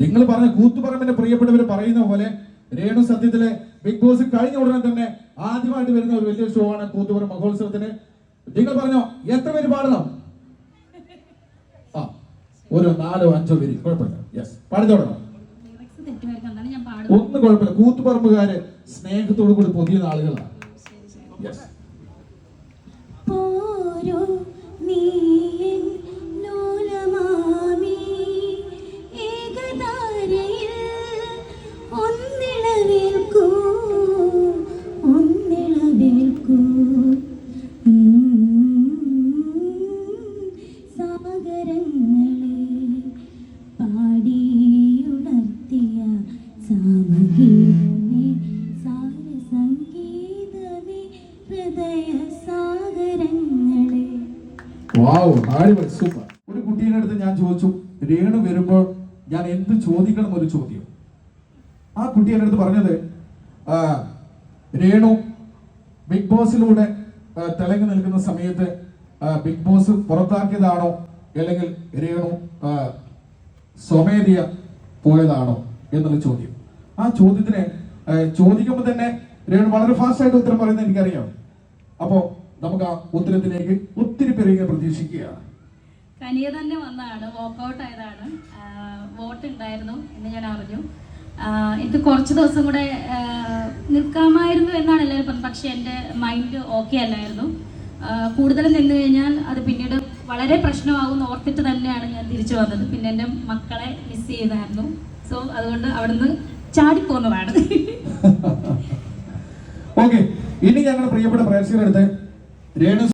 നിങ്ങൾ പറഞ്ഞ കൂത്തുപറമ്പിന്റെ പ്രിയപ്പെട്ടവർ പറയുന്ന പോലെ രേണു സത്യത്തിലെ ബിഗ് ബോസ് കഴിഞ്ഞ ഉടനെ തന്നെ ആദ്യമായിട്ട് വരുന്ന ഒരു വലിയ ഷോ ആണ് കൂത്തുപറമ്പ് മഹോത്സവത്തിന്. നിങ്ങൾ പറഞ്ഞോ എത്ര പേര് പാടണം? ആ ഒരു നാലോ അഞ്ചോ പേര്. കുഴപ്പമില്ല. യെസ് പാടി തുടങ്ങണം ഒന്നും കുഴപ്പമില്ല. കൂത്തുപറമ്പുകാര് സ്നേഹത്തോടു കൂടി പൊതിയുന്ന ആളുകളാണ്. Yes super. ഒരു കുട്ടീന്റെ അടുത്ത് ഞാൻ ചോദിച്ചു രേണു വരുമ്പോൾ ഞാൻ എന്ത് ചോദിക്കണം ഒരു ചോദ്യം? ആ കുട്ടി എന്റെ അടുത്ത് പറഞ്ഞത് രേണു ബിഗ് ബോസിലൂടെ തിളങ്ങി നിൽക്കുന്ന സമയത്ത് ബിഗ് ബോസ് പുറത്താക്കിയതാണോ? അല്ലെങ്കിൽ രേണു സ്വമേധിയ പോയതാണോ? എന്നുള്ള ചോദ്യം. ആ ചോദ്യത്തിന് ചോദിക്കുമ്പോൾ തന്നെ രേണു വളരെ ഫാസ്റ്റായിട്ട് ഉത്തരം പറയുന്നത് എനിക്കറിയാം. അപ്പോ നമുക്ക് ആ ഉത്തരത്തിലേക്ക് ഒത്തിരി പേരെ പ്രതീക്ഷിക്കുക പ്രതീക്ഷിക്കുകയാണ്. കനിയ തന്നെ വന്നതാണ് വോക്കൗട്ട് ആയതാണ്. വോട്ട് ഉണ്ടായിരുന്നു എന്ന് ഞാൻ അറിഞ്ഞു. എനിക്ക് കുറച്ച് ദിവസം കൂടെ നിൽക്കാമായിരുന്നു എന്നാണ് എല്ലാവരും പറഞ്ഞത്. പക്ഷേ എന്റെ മൈൻഡ് ഓക്കെ അല്ലായിരുന്നു. കൂടുതൽ നിന്ന് കഴിഞ്ഞാൽ അത് പിന്നീട് വളരെ പ്രശ്നമാകും ഓർത്തിട്ട് തന്നെയാണ് ഞാൻ തിരിച്ചു വന്നത്. പിന്നെ എന്റെ മക്കളെ മിസ് ചെയ്തായിരുന്നു. സോ അതുകൊണ്ട് അവിടുന്ന് ചാടിപ്പോന്നതാണ് ഓക്കെ ഇനി ഞങ്ങളുടെ പ്രിയപ്പെട്ട പ്രേക്ഷകരെടുത്ത് രേണു